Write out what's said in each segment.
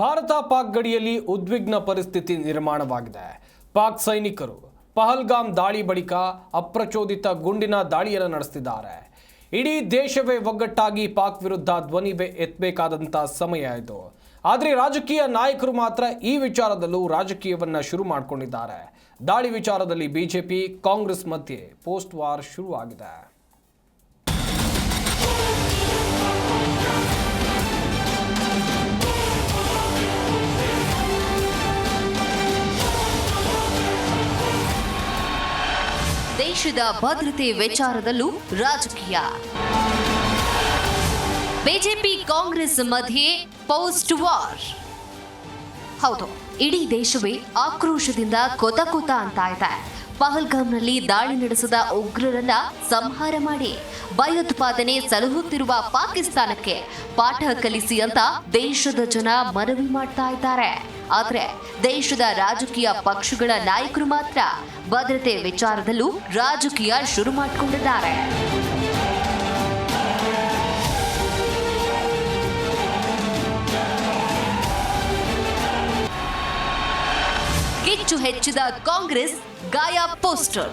ಭಾರತ ಪಾಕ್ ಗಡಿಯಲ್ಲಿ ಉದ್ವಿಗ್ನ ಪರಿಸ್ಥಿತಿ ನಿರ್ಮಾಣವಾಗಿದೆ. ಪಾಕ್ ಸೈನಿಕರು ಪಹಲ್ಗಾಮ್ ದಾಳಿ ಬಳಿಕ ಅಪ್ರಚೋದಿತ ಗುಂಡಿನ ದಾಳಿಯನ್ನು ನಡೆಸಿದ್ದಾರೆ ಇಡೀ ದೇಶವೇ ಒಗ್ಗಟ್ಟಾಗಿ ಪಾಕ್ ವಿರುದ್ಧ ಧ್ವನಿ ಎತ್ತಬೇಕಾದಂಥ ಸಮಯ ಇದು. ಆದರೆ ರಾಜಕೀಯ ನಾಯಕರು ಮಾತ್ರ ಈ ವಿಚಾರದಲ್ಲೂ ರಾಜಕೀಯವನ್ನ ಶುರು ಮಾಡಿಕೊಂಡಿದ್ದಾರೆ. ದಾಳಿ ವಿಚಾರದಲ್ಲಿ ಬಿಜೆಪಿ, ಕಾಂಗ್ರೆಸ್ ಮಧ್ಯೆ ಪೋಸ್ಟ್ ವಾರ್ ಶುರುವಾಗಿದೆ. ದೇಶದ ಭದ್ರತೆ ವಿಚಾರದಲ್ಲೂ ರಾಜಕೀಯ. ಬಿಜೆಪಿ ಕಾಂಗ್ರೆಸ್ ಮಧ್ಯೆ ಪೋಸ್ಟ್ ವಾರ್. ಹೌದು, ಇಡೀ ದೇಶವೇ ಆಕ್ರೋಶದಿಂದ ಕೊತ ಕೊತ ಅಂತ ಇದೆ. ಪಹಲ್ಗಾಮ್ನಲ್ಲಿ ದಾಳಿ ನಡೆಸಿದ ಉಗ್ರರನ್ನ ಸಂಹಾರ ಮಾಡಿ. ಭಯೋತ್ಪಾದನೆ ಸಲಹುತ್ತಿರುವ ಪಾಕಿಸ್ತಾನಕ್ಕೆ ಪಾಠ ಕಲಿಸಿ ಅಂತ ದೇಶದ ಜನ ಮನವಿ ಮಾಡ್ತಾ ಇದ್ದಾರೆ. ಆದ್ರೆ ದೇಶದ ರಾಜಕೀಯ ಪಕ್ಷಗಳ ನಾಯಕರು ಮಾತ್ರ ಭದ್ರತೆ ವಿಚಾರದಲ್ಲೂ ರಾಜಕೀಯ ಶುರು ಮಾಡಿಕೊಂಡಿದ್ದಾರೆ. ಕಿಚ್ಚು ಹೆಚ್ಚಿದ ಕಾಂಗ್ರೆಸ್ ಗಾಯ ಪೋಸ್ಟರ್.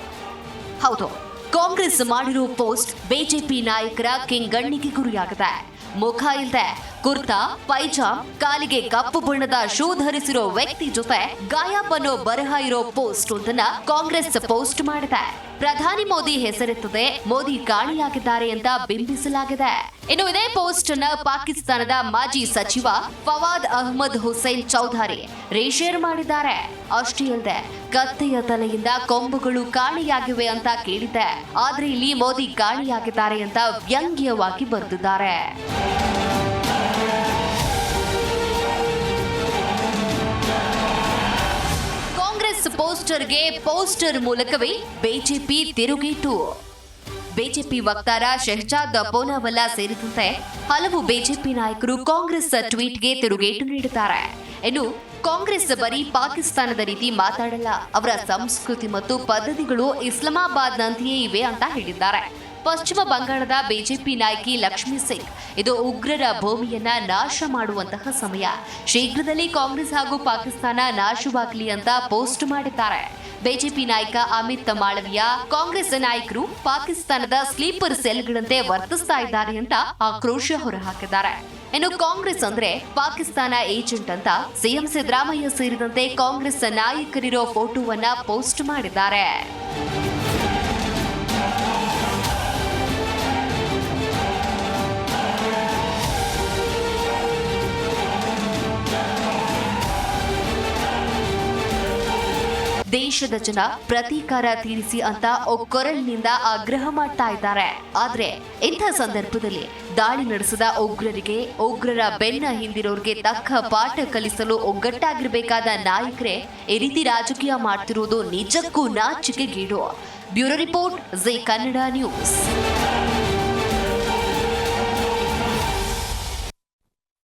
ಹೌದು, ಕಾಂಗ್ರೆಸ್ ಮಾಡಿರೋ ಪೋಸ್ಟ್ ಬಿಜೆಪಿ ನಾಯಕರ ಕೆಂಗಣ್ಣಿಗೆ ಗುರಿಯಾಗಿದೆ. ಮುಖ ಇಲ್ದೆ ಕುರ್ತಾ, ಪೈಜಾಮ್, ಕಾಲಿಗೆ ಕಪ್ಪು ಬಣ್ಣದ ಶೂ ಧರಿಸಿರೋ ವ್ಯಕ್ತಿ ಜೊತೆ ಗಾಯಬ್ ಅನ್ನೋ ಬರಹ ಇರೋ ಪೋಸ್ಟ್ ಒಂದನ್ನ ಕಾಂಗ್ರೆಸ್ ಪೋಸ್ಟ್ ಮಾಡಿದೆ. ಪ್ರಧಾನಿ ಮೋದಿ ಹೆಸರೆತ್ತದೆ, ಮೋದಿ ಕಾಣಿಯಾಗಿದ್ದಾರೆ ಅಂತ ಬಿಂಬಿಸಲಾಗಿದೆ. ಇನ್ನು ಇದೇ ಪೋಸ್ಟ್ ಅನ್ನ ಪಾಕಿಸ್ತಾನದ ಮಾಜಿ ಸಚಿವ ಫವಾದ್ ಅಹ್ಮದ್ ಹುಸೈನ್ ಚೌಧಾರಿ ರೇಷೇರ್ ಮಾಡಿದ್ದಾರೆ. ಅಷ್ಟೇ ಅಲ್ಲದೆ, ಕತ್ತೆಯ ತಲೆಯಿಂದ ಕೊಂಬುಗಳು ಕಾಣೆಯಾಗಿವೆ ಅಂತ ಕೇಳಿದೆ ಆದ್ರೆ ಇಲ್ಲಿ ಮೋದಿ ಕಾಣೆಯಾಗಿದ್ದಾರೆ ಅಂತ ವ್ಯಂಗ್ಯವಾಗಿ ಬರೆದಿದ್ದಾರೆ ಪೋಸ್ಟರ್ಗೆ ಪೋಸ್ಟರ್ ಮೂಲಕವೇ ಬಿಜೆಪಿ ತಿರುಗೇಟು. ಬಿಜೆಪಿ ವಕ್ತಾರ ಶೆಹಜಾದ್ ಪೋನಾವಲ್ಲ ಸೇರಿದಂತೆ ಹಲವು ಬಿಜೆಪಿ ನಾಯಕರು ಕಾಂಗ್ರೆಸ್ ಟ್ವೀಟ್ಗೆ ತಿರುಗೇಟು ನೀಡಿದ್ದಾರೆ. ಇನ್ನು ಕಾಂಗ್ರೆಸ್ ಬರೀ ಪಾಕಿಸ್ತಾನದ ರೀತಿ ಮಾತಾಡಲ್ಲ, ಅವರ ಸಂಸ್ಕೃತಿ ಮತ್ತು ಪದ್ಧತಿಗಳು ಇಸ್ಲಾಮಾಬಾದ್ನಂತೆಯೇ ಇವೆ ಅಂತ ಹೇಳಿದ್ದಾರೆ. ಪಶ್ಚಿಮ ಬಂಗಾಳದ ಬಿಜೆಪಿ ನಾಯಕಿ ಲಕ್ಷ್ಮೀ ಸಿಂಗ್. ಇದು ಉಗ್ರರ ಭೂಮಿಯನ್ನ ನಾಶ ಮಾಡುವಂತಹ ಸಮಯ. ಶೀಘ್ರದಲ್ಲಿ ಕಾಂಗ್ರೆಸ್ ಹಾಗೂ ಪಾಕಿಸ್ತಾನ ನಾಶವಾಗಲಿ ಅಂತ ಪೋಸ್ಟ್ ಮಾಡಿದ್ದಾರೆ. ಬಿಜೆಪಿ ನಾಯಕ ಅಮಿತ್ ಮಾಳವಿಯ, ಕಾಂಗ್ರೆಸ್ ನಾಯಕರು ಪಾಕಿಸ್ತಾನದ ಸ್ಲೀಪರ್ ಸೆಲ್ಗಳಂತೆ ವರ್ತಿಸ್ತಾ ಇದ್ದಾರೆ ಅಂತ ಆಕ್ರೋಶ ಹೊರಹಾಕಿದ್ದಾರೆ. ಇನ್ನು ಕಾಂಗ್ರೆಸ್ ಅಂದ್ರೆ ಪಾಕಿಸ್ತಾನ ಏಜೆಂಟ್ ಅಂತ ಸಿಎಂ ಸಿದ್ದರಾಮಯ್ಯ ಸೇರಿದಂತೆ ಕಾಂಗ್ರೆಸ್ ನಾಯಕರಿರೋ ಫೋಟೋವನ್ನ ಪೋಸ್ಟ್ ಮಾಡಿದ್ದಾರೆ. ದೇಶದ ಜನ ಪ್ರತೀಕಾರ ತೀರಿಸಿ ಅಂತ ಒಕ್ಕೊರಲಿನಿಂದ ಆಗ್ರಹ ಮಾಡ್ತಾ ಇದ್ದಾರೆ. ಆದ್ರೆ ಇಂಥ ಸಂದರ್ಭದಲ್ಲಿ ದಾಳಿ ನಡೆಸಿದ ಉಗ್ರರಿಗೆ, ಉಗ್ರರ ಬೆನ್ನ ಹಿಂದಿರೋರಿಗೆ ತಕ್ಕ ಪಾಠ ಕಲಿಸಲು ಒಗ್ಗಟ್ಟಾಗಿರ್ಬೇಕಾದ ನಾಯಕರೇ, ಈ ರೀತಿ ರಾಜಕೀಯ ಮಾಡ್ತಿರುವುದು ನಿಜಕ್ಕೂ ನಾಚಿಕೆಗೀಡು. Bureau report, Jai Kannada news.